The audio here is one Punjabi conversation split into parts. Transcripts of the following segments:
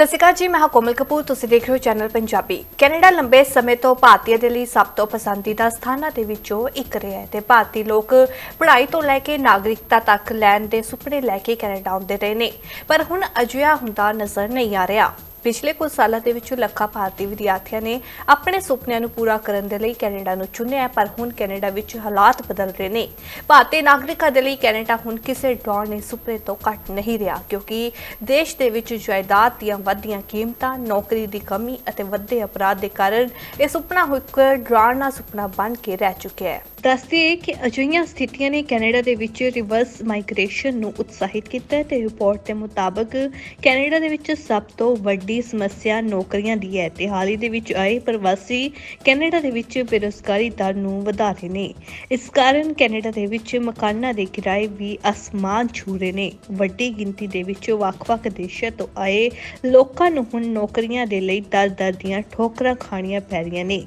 ਸਤਿ ਸ਼੍ਰੀ ਅਕਾਲ ਜੀ, ਮੈਂ ਹਾਂ ਕੋਮਲ ਕਪੂਰ, ਤੁਸੀਂ ਦੇਖ ਰਹੇ ਹੋ ਚੈਨਲ ਪੰਜਾਬੀ। ਕੈਨੇਡਾ ਲੰਬੇ ਸਮੇਂ ਤੋਂ ਭਾਰਤੀਆਂ ਦੇ ਲਈ ਸਭ ਤੋਂ ਪਸੰਦੀਦਾ ਸਥਾਨਾਂ ਦੇ ਵਿੱਚੋਂ ਇੱਕ ਰਿਹਾ ਹੈ ਤੇ ਭਾਰਤੀ ਲੋਕ ਪੜ੍ਹਾਈ ਤੋਂ ਲੈ ਕੇ ਨਾਗਰਿਕਤਾ ਤੱਕ ਲੈਣ ਦੇ ਸੁਪਨੇ ਲੈ ਕੇ ਕੈਨੇਡਾ ਆਉਂਦੇ ਰਹੇ ਨੇ। ਪਰ ਹੁਣ ਅਜਿਹਾ ਹੁੰਦਾ ਨਜ਼ਰ ਨਹੀਂ ਆ ਰਿਹਾ। ਪਿਛਲੇ ਕੁਝ ਸਾਲਾਂ ਦੇ ਵਿੱਚੋਂ ਲੱਖਾਂ ਭਾਰਤੀ ਵਿਦਿਆਰਥੀਆਂ ਨੇ ਆਪਣੇ ਸੁਪਨਿਆਂ ਨੂੰ ਪੂਰਾ ਕਰਨ ਦੇ ਲਈ ਕੈਨੇਡਾ ਨੂੰ ਚੁਣਿਆ ਪਰ ਹੁਣ ਕੈਨੇਡਾ ਵਿੱਚ ਹਾਲਾਤ ਬਦਲ ਰਹੇ ਨੇ। ਭਾਰਤੀ ਨਾਗਰਿਕਾਂ ਦੇ ਲਈ ਕੈਨੇਡਾ ਹੁਣ ਕਿਸੇ ਡੌਰਨੇ ਸੁਪਨੇ ਤੋਂ ਘੱਟ ਨਹੀਂ ਰਿਹਾ, ਕਿਉਂਕਿ ਦੇਸ਼ ਦੇ ਵਿੱਚ ਜਾਇਦਾਦ ਦੀਆਂ ਵੱਧਦੀਆਂ ਕੀਮਤਾਂ, ਨੌਕਰੀ ਦੀ ਕਮੀ ਅਤੇ ਵੱਧਦੇ ਅਪਰਾਧ ਦੇ ਕਾਰਨ ਇਹ ਸੁਪਨਾ ਹੁਣ ਇੱਕ ਡਰਾਉਣਾ ਸੁਪਨਾ ਬਣ ਕੇ ਰਹਿ ਚੁੱਕਿਆ ਹੈ। ਦੱਸਦੇ ਕਿ ਅਜਿਹੀਆਂ ਸਥਿਤੀਆਂ ਨੇ ਕੈਨੇਡਾ ਦੇ ਵਿੱਚ ਰਿਵਰਸ ਮਾਈਗ੍ਰੇਸ਼ਨ ਨੂੰ ਉਤਸ਼ਾਹਿਤ ਕੀਤਾ ਹੈ ਤੇ ਰਿਪੋਰਟ ਦੇ ਮੁਤਾਬਕ ਕੈਨੇਡਾ ਦੇ ਵਿੱਚ ਸਭ ਤੋਂ ਵੱਡੀ ਸਮੱਸਿਆ ਨੌਕਰੀਆਂ ਦੀ ਹੈ ਤੇ ਹਾਲ ਹੀ ਦੇ ਵਿੱਚ ਆਏ ਪ੍ਰਵਾਸੀ ਕੈਨੇਡਾ ਦੇ ਵਿੱਚ ਬੇਰੁਜ਼ਗਾਰੀ ਦਰ ਨੂੰ ਵਧਾ ਰਹੇ ਨੇ। ਇਸ ਕਾਰਨ ਕੈਨੇਡਾ ਦੇ ਵਿੱਚ ਮਕਾਨਾਂ ਦੇ ਕਿਰਾਏ ਵੀ ਅਸਮਾਨ ਛੂ ਰਹੇ ਨੇ। ਵੱਡੀ ਗਿਣਤੀ ਦੇ ਵਿੱਚ ਵੱਖ-ਵੱਖ ਦੇਸ਼ਾਂ ਤੋਂ ਆਏ ਲੋਕਾਂ ਨੂੰ ਹੁਣ ਨੌਕਰੀਆਂ ਦੇ ਲਈ ਦਰ-ਦਰ ਦੀਆਂ ਠੋਕਰਾਂ ਖਾਣੀਆਂ ਪੈ ਰਹੀਆਂ ਨੇ।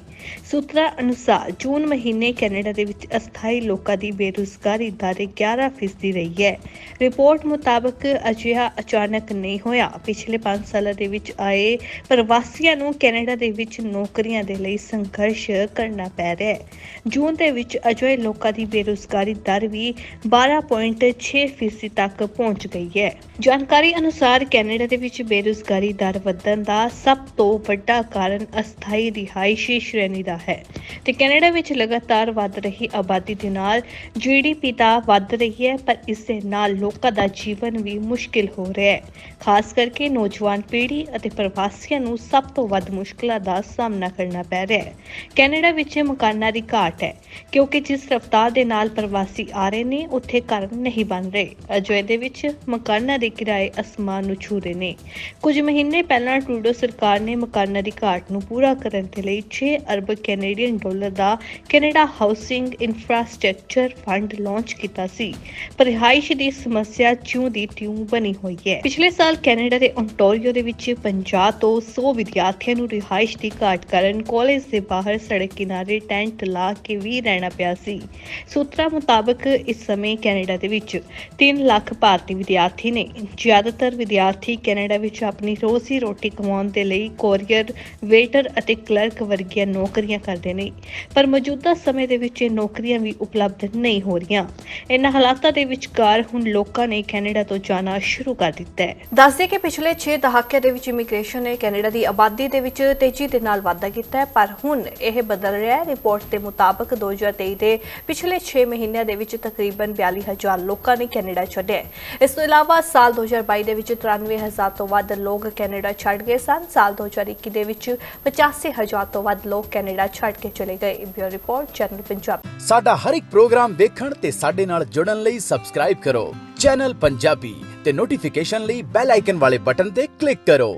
ਸੂਤਰਾਂ ਅਨੁਸਾਰ ਜੂਨ ਮਹੀਨੇ ਕੈਨੇਡਾ ਦੇ ਵਿੱਚ ਅਸਥਾਈ ਲੋਕਾਂ ਦੀ ਬੇਰੁਜ਼ਗਾਰੀ ਦਰ 11% ਰਹੀ ਹੈ। ਰਿਪੋਰਟ ਮੁਤਾਬਕ ਅਜਿਹਾ ਅਚਾਨਕ ਨਹੀਂ ਹੋਇਆ। ਪਿਛਲੇ 5 ਸਾਲਾਂ ਦੇ ਵਿੱਚ ਆਏ ਪ੍ਰਵਾਸੀਆਂ ਨੂੰ ਕੈਨੇਡਾ ਦੇ ਵਿੱਚ ਨੌਕਰੀਆਂ ਦੇ ਲਈ ਸੰਘਰਸ਼ ਕਰਨਾ ਪੈ ਰਿਹਾ ਹੈ। ਜੂਨ ਦੇ ਵਿੱਚ ਅਜਿਹੇ ਲੋਕਾਂ ਦੀ ਬੇਰੁਜ਼ਗਾਰੀ ਦਰ ਵੀ 12.6% ਤੱਕ ਪਹੁੰਚ ਗਈ ਹੈ। ਜਾਣਕਾਰੀ ਅਨੁਸਾਰ ਕੈਨੇਡਾ ਦੇ ਵਿੱਚ ਬੇਰੁਜ਼ਗਾਰੀ ਦਰ ਵਧਣ ਦਾ ਸਭ ਤੋਂ ਵੱਡਾ ਕਾਰਨ ਅਸਥਾਈ ਰਿਹਾਇਸ਼ੀ ਸ਼੍ਰੇਣੀ ਦਾ ਹੈ ਤੇ ਕੈਨੇਡਾ ਵਿੱਚ ਲਗਾਤਾਰ ਵੱਧ ਰਹੀ ਆਬਾਦੀ ਦੇ ਨਾਲ ਜੀਡੀਪੀ ਤਾਂ ਵੱਧ ਰਹੀ ਹੈ, ਪਰ ਇਸ ਦੇ ਨਾਲ ਲੋਕਾਂ ਦਾ ਜੀਵਨ ਵੀ ਮੁਸ਼ਕਿਲ ਹੋ ਰਿਹਾ ਹੈ। ਖਾਸ ਕਰਕੇ ਨੌਜਵਾਨ ਪੀੜ੍ਹੀ ਅਤੇ ਪ੍ਰਵਾਸੀਆਂ ਨੂੰ ਸਭ ਤੋਂ ਵੱਧ ਮੁਸ਼ਕਲਾਂ ਦਾ ਸਾਹਮਣਾ ਕਰਨਾ ਪੈ ਰਿਹਾ ਹੈ। ਕੈਨੇਡਾ ਵਿੱਚ ਮਕਾਨਾਂ ਦੀ ਘਾਟ ਹੈ, ਕਿਉਂਕਿ ਜਿਸ ਰਫ਼ਤਾਰ ਦੇ ਨਾਲ ਪ੍ਰਵਾਸੀ ਆ ਰਹੇ ਨੇ, ਉੱਥੇ ਘਰ ਨਹੀਂ ਬਣ ਰਹੇ। ਅਜਿਹੇ ਦੇ ਵਿੱਚ ਮਕਾਨਾਂ ਦੇ ਕਿਰਾਏ ਅਸਮਾਨ ਨੂੰ ਛੂ ਰਹੇ ਨੇ। ਕੁਝ ਮਹੀਨੇ ਪਹਿਲਾਂ ਟਰੂਡੋ ਸਰਕਾਰ ਨੇ ਮਕਾਨਾਂ ਦੀ ਘਾਟ ਨੂੰ ਪੂਰਾ ਕਰਨ ਦੇ ਲਈ 6 ਅਰਬ ਕੈਨੇਡੀਅਨ ਡਾਲਰ ਦਾ Canada housing infrastructure fund launch ਕੀਤਾ ਸੀ। ਪਰ ਰਿਹਾਇਸ਼ ਦੀ ਸਮੱਸਿਆ ਜਿਉਂ ਦੀ ਤਿਉਂ ਬਣੀ ਹੋਈ ਹੈ। ਪਿਛਲੇ ਸਾਲ ਕੈਨੇਡਾ ਦੇ ਓਨਟਾਰੀਓ ਦੇ ਵਿੱਚ 50 ਤੋਂ 100 ਵਿਦਿਆਰਥੀਆਂ ਨੂੰ ਰਿਹਾਇਸ਼ ਦੀ ਘਾਟ ਕਾਰਨ ਕਾਲਜ ਦੇ ਬਾਹਰ ਸੜਕ ਕਿਨਾਰੇ ਟੈਂਟ ਲਾ ਕੇ ਵੀ ਰਹਿਣਾ ਪਿਆ ਸੀ। ਸੂਤਰਾਂ ਮੁਤਾਬਕ ਇਸ ਸਮੇਂ ਕੈਨੇਡਾ ਦੇ ਵਿੱਚ 3 ਲੱਖ ਭਾਰਤੀ ਵਿਦਿਆਰਥੀ ਨੇ ਜ਼ਿਆਦਾਤਰ ਵਿਦਿਆਰਥੀ ਕੈਨੇਡਾ ਵਿੱਚ ਆਪਣੀ ਰੋਜ਼ੀ ਰੋਟੀ ਕਮਾਉਣ ਦੇ ਲਈ ਕੋਰੀਅਰ, ਵੇਟਰ ਅਤੇ ਕਲਰਕ ਵਰਗੀਆਂ ਨੌਕਰੀਆਂ ਕਰਦੇ ਨੇ, ਪਰ ਮੌਜੂਦਾ ਸਮੇਂ ਦੇ ਵਿੱਚ ਇਹ ਨੌਕਰੀਆਂ ਵੀ ਉਪਲਬਧ ਨਹੀਂ ਹੋ ਰਹੀਆਂ। ਇਹਨਾਂ ਹਾਲਾਤਾਂ ਦੇ ਵਿਚਕਾਰ ਹੁਣ ਲੋਕਾਂ ਨੇ ਕੈਨੇਡਾ ਤੋਂ ਜਾਣਾ ਸ਼ੁਰੂ ਕਰ ਦਿੱਤਾ ਹੈ। ਦੱਸਦੇ ਕਿ ਪਿਛਲੇ 6 ਦਹਾਕਿਆਂ ਦੇ ਵਿੱਚ ਇਮੀਗ੍ਰੇਸ਼ਨ ਨੇ ਕੈਨੇਡਾ ਦੀ ਆਬਾਦੀ ਦੇ ਵਿੱਚ ਤੇਜ਼ੀ ਦੇ ਨਾਲ ਵਾਧਾ ਕੀਤਾ ਹੈ, ਪਰ ਹੁਣ ਇਹ ਬਦਲ ਰਿਹਾ ਹੈ। ਰਿਪੋਰਟ ਦੇ ਮੁਤਾਬਕ 2023 ਦੇ ਪਿਛਲੇ 6 ਮਹੀਨਿਆਂ ਦੇ ਵਿੱਚ ਤਕਰੀਬਨ 42000 ਲੋਕਾਂ ਨੇ ਕੈਨੇਡਾ ਛੱਡਿਆ ਇਸ ਤੋਂ ਇਲਾਵਾ ਸਾਲ 2022 ਦੇ ਵਿੱਚ 93000 ਤੋਂ ਵੱਧ ਲੋਕ ਕੈਨੇਡਾ ਛੱਡ ਗਏ ਸਨ। ਸਾਲ 2021 ਦੇ ਵਿੱਚ 85000 ਤੋਂ ਵੱਧ ਲੋਕ ਕੈਨੇਡਾ ਛੱਡ ਕੇ ਚਲੇ ਗਏ। Bureau report, channel Punjab. ਸਾਡਾ ਹਰ ਇੱਕ ਪ੍ਰੋਗਰਾਮ ਵੇਖਣ ਤੇ ਸਾਡੇ ਨਾਲ ਜੁੜਨ ਲਈ ਸਬਸਕ੍ਰਾਈਬ ਕਰੋ। ਚੈਨਲ ਪੰਜਾਬੀ ਤੇ ਨੋਟੀਫਿਕੇਸ਼ਨ ਲਈ ਬੈਲ ਆਈਕਨ ਵਾਲੇ ਬਟਨ ਤੇ ਕਲਿੱਕ ਕਰੋ।